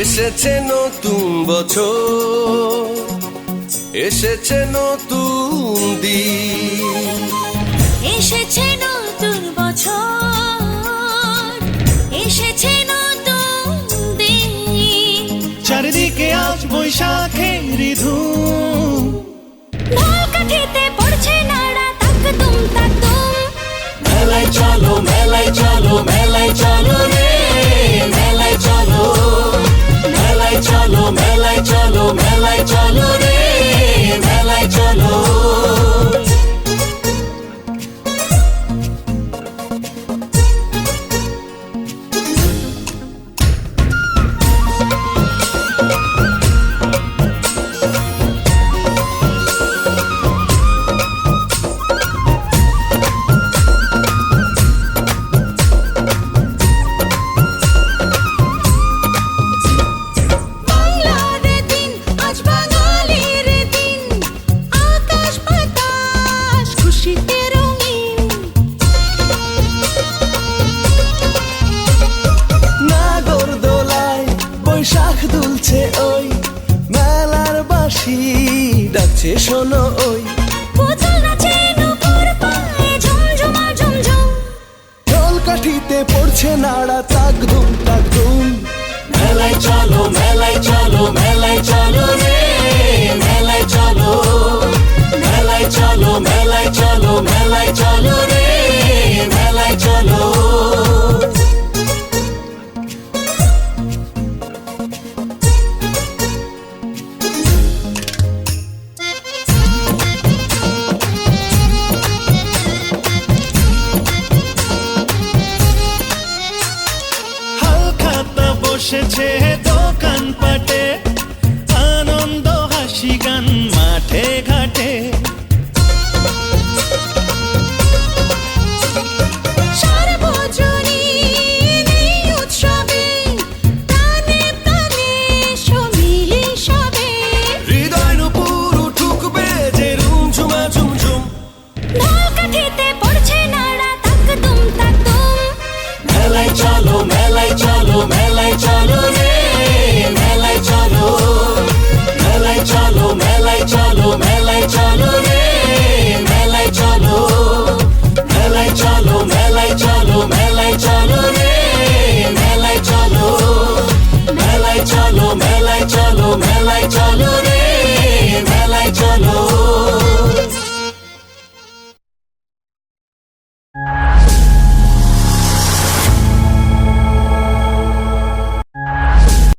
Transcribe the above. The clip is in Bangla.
এসেছে নতুন বছর এসেছে নতুন দিন। এসেছে নতুন বছর এসেছে নতুন দিন। চারিদিকে আজ বৈশাখের ধুম ঢাল কাঠিতে পড়ছে নাড়া তাক তুম তাক তুম। মেলায় চলো মেলায় চলো মেলায় মেলায় মেলার ডাকছে শোনো ওই। কাঠিতে পড়ছে নাড়া তাক ধুম তাক ধুম। মেলায় চলো মেলায় চলো মেলায় চলো রে মেলায় চলো। মেলায় চলো মেলায় চলো মেলায় চলো রে মেলায় চলো। বসেছে দোকান পাটে আনন্দ হাসি গান। চলো